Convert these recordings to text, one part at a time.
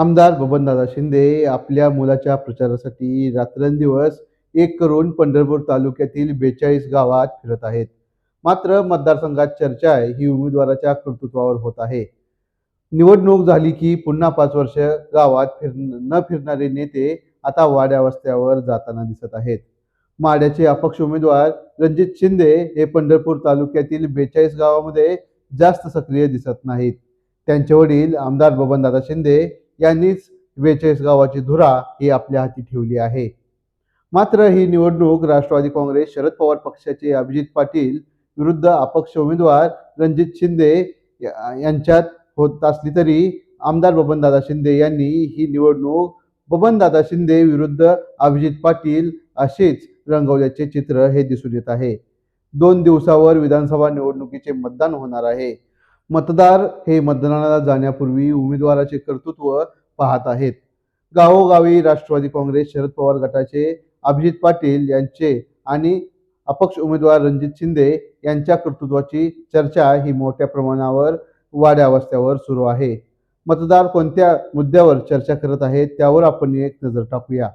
आमदार बबनदादा शिंदे आपल्या मुलाच्या प्रचारासाठी रात्रंदिवस एक करून पंढरपूर तालुक्यातील बेचाळीस गावात फिरत आहेत. मात्र मतदारसंघात चर्चा ही उमेदवाराच्या कर्तृत्वावर होत आहे. निवडणूक झाली की पुन्हा पाच वर्ष गावात फिर न फिरणारे नेते आता वाड्या वस्त्यावर जाताना दिसत आहेत. माड्याचे अपक्ष उमेदवार रणजित शिंदे हे पंढरपूर तालुक्यातील बेचाळीस गावामध्ये जास्त सक्रिय दिसत नाहीत. त्यांचे वडील आमदार बबनदादा शिंदे यांनीच बेचाळीस गावाची धुरा ही आपल्या हाती ठेवली आहे. मात्र ही निवडणूक राष्ट्रवादी काँग्रेस शरद पवार पक्षाचे अभिजित पाटील विरुद्ध अपक्ष उमेदवार रणजित शिंदे या- यांच्यात होत असली तरी आमदार बबनदादा शिंदे यांनी ही निवडणूक बबनदादा शिंदे विरुद्ध अभिजित पाटील असेच रंगवल्याचे चित्र हे दिसून येत आहे. दोन दिवसावर विधानसभा निवडणुकीचे मतदान होणार आहे. मतदार हे मतदानाला जाण्यापूर्वी उमेदवाराचे कर्तृत्व पाहत आहेत. गावोगावी राष्ट्रवादी काँग्रेस शरद पवार गटाचे अभिजित पाटील यांचे आणि अपक्ष उमेदवार रणजित शिंदे यांच्या कर्तृत्वाची चर्चा ही मोठ्या प्रमाणावर वाड्या वस्त्यावर सुरू आहे. मतदार कोणत्या मुद्द्यावर चर्चा करत आहेत त्यावर आपण एक नजर टाकूया.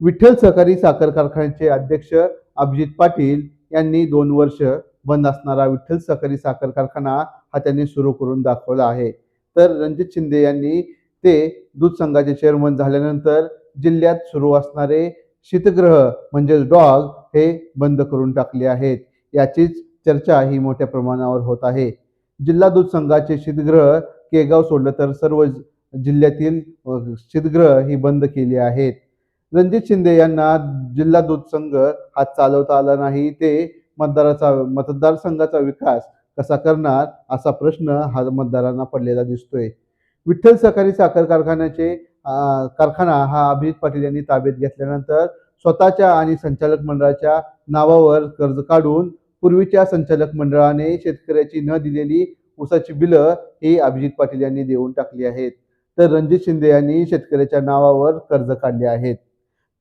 विठ्ठल सहकारी साखर कारखान्याचे अध्यक्ष अभिजित पाटील यांनी दोन वर्ष बंद असणारा विठ्ठल सहकारी साखर कारखाना हा त्यांनी सुरू करून दाखवला आहे. तर रणजित शिंदे यांनी ते दूध संघाचे चेअरमन झाल्यानंतर जिल्ह्यात सुरू असणारे शीतगृह म्हणजेच डॉग हे बंद करून टाकले आहेत. याचीच चर्चा ही मोठ्या प्रमाणावर होत आहे. जिल्हा दूध संघाचे शीतगृह केगाव सोडलं तर सर्व जिल्ह्यातील शीतगृह ही बंद केली आहेत. रणजित शिंदे यांना जिल्हा दूध संघ हा चालवता आला नाही. ते मतदाराचा मतदारसंघाचा विकास कसा करणार असा प्रश्न हा मतदारांना पडलेला दिसतोय. विठ्ठल सहकारी साखर कारखान्याचे कारखाना हा अभिजित पाटील यांनी ताब्यात घेतल्यानंतर स्वतःच्या आणि संचालक मंडळाच्या नावावर कर्ज काढून पूर्वीच्या संचालक मंडळाने शेतकऱ्याची न दिलेली ऊसाची बिलं ही अभिजित पाटील यांनी देऊन टाकली आहेत. तर रणजित शिंदे यांनी शेतकऱ्याच्या नावावर कर्ज काढले आहेत.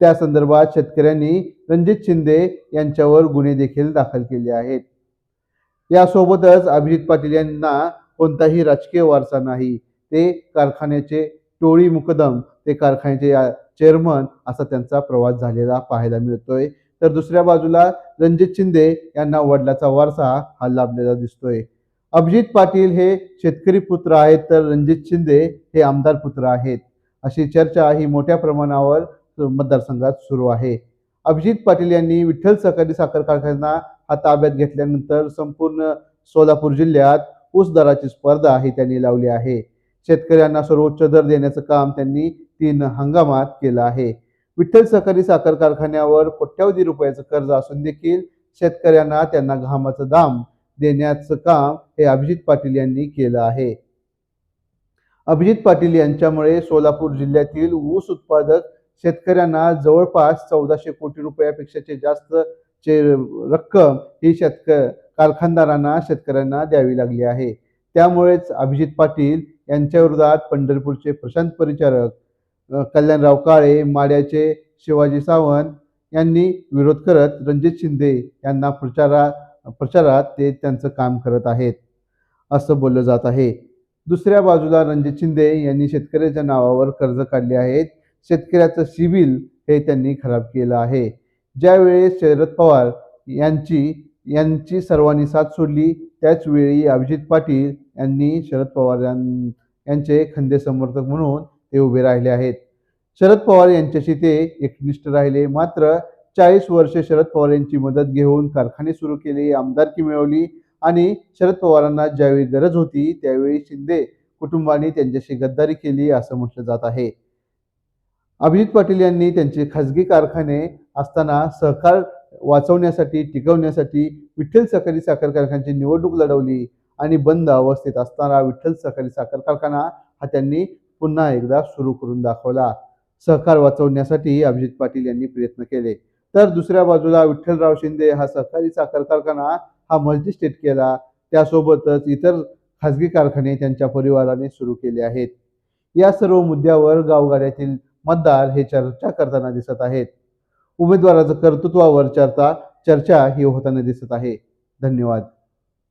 त्या संदर्भात शेतकऱ्यांनी रणजित शिंदे यांच्यावर गुन्हे देखील दाखल केले आहेत. यासोबतच अभिजित पाटील यांना कोणताही राजकीय वारसा नाही. ते कारखान्याचे टोळी मुकदम ते कारखान्याचे चेअरमन असा त्यांचा प्रवास झालेला पाहायला मिळतोय. तर दुसऱ्या बाजूला रणजित शिंदे यांना वडिलाचा वारसा हा लाभलेला दिसतोय. अभिजित पाटील हे शेतकरी पुत्र आहेत तर रणजित शिंदे हे आमदार पुत्र आहेत. अशी चर्चा ही मोठ्या प्रमाणावर मतदारसंघात सुरू आहे. अभिजित पाटील यांनी विठ्ठल सहकारी साखर कारखाना हा ताब्यात घेतल्यानंतर संपूर्ण सोलापूर जिल्ह्यात ऊस दराची स्पर्धा ही त्यांनी लावली आहे. शेतकऱ्यांना सर्वोच्च दर देण्याचं काम त्यांनी तीन हंगामात केलं आहे. विठ्ठल सहकारी साखर कारखान्यावर कोट्यावधी रुपयाचं कर्ज असून देखील शेतकऱ्यांना त्यांना घामाचं दाम देण्याचं काम हे अभिजित पाटील यांनी केलं आहे. अभिजित पाटील यांच्यामुळे सोलापूर जिल्ह्यातील ऊस उत्पादक शेतकऱ्यांना जवळपास चौदाशे कोटी रुपयापेक्षाचे जास्त चे रक्कम ही शेतक कारखानदारांना शेतकऱ्यांना द्यावी लागली आहे. त्यामुळेच अभिजित पाटील यांच्या विरोधात पंढरपूरचे प्रशांत परिचारक कल्याणराव काळे माड्याचे शिवाजी सावंत यांनी विरोध करत रणजित शिंदे यांना प्रचारा प्रचारात ते त्यांचं काम करत आहेत. असं बोललं जात आहे. दुसऱ्या बाजूला रणजित शिंदे यांनी शेतकऱ्याच्या नावावर कर्ज काढले आहेत. शेतकऱ्याचं सिबिल हे त्यांनी खराब केलं आहे. ज्यावेळेस शरद पवार यांची यांची सर्वांनी साथ सोडली त्याचवेळी अभिजित पाटील यांनी शरद पवार यां- यांचे खंदे समर्थक म्हणून ते उभे राहिले आहेत. शरद पवार यांच्याशी ते एकनिष्ठ राहिले. मात्र चाळीस वर्ष शरद पवार यांची मदत घेऊन कारखाने सुरू केले आमदारकी मिळवली आणि शरद पवारांना ज्यावेळी गरज होती त्यावेळी शिंदे कुटुंबाने त्यांच्याशी गद्दारी केली असं म्हटलं जात आहे. अभिजित पाटील यांनी त्यांचे खाजगी कारखाने असताना सहकार वाचवण्यासाठी टिकवण्यासाठी विठ्ठल सहकारी साखर कारखान्याची निवडणूक लढवली आणि बंद अवस्थेत असताना विठ्ठल सहकारी साखर कारखाना हा त्यांनी पुन्हा एकदा सुरू करून दाखवला. सहकार वाचवण्यासाठी अभिजित पाटील यांनी प्रयत्न केले. तर दुसऱ्या बाजूला विठ्ठलराव शिंदे हा सहकारी साखर कारखाना हा मल्टी स्टेट केला. त्यासोबतच इतर खाजगी कारखाने त्यांच्या परिवाराने सुरू केले आहेत. या सर्व मुद्द्यावर गावगाड्यातील मतदार हे चर्चा करताना दिसत आहेत. उमेदवाराचं कर्तृत्वावर चर्चा चर्चा ही होताना दिसत आहे. धन्यवाद.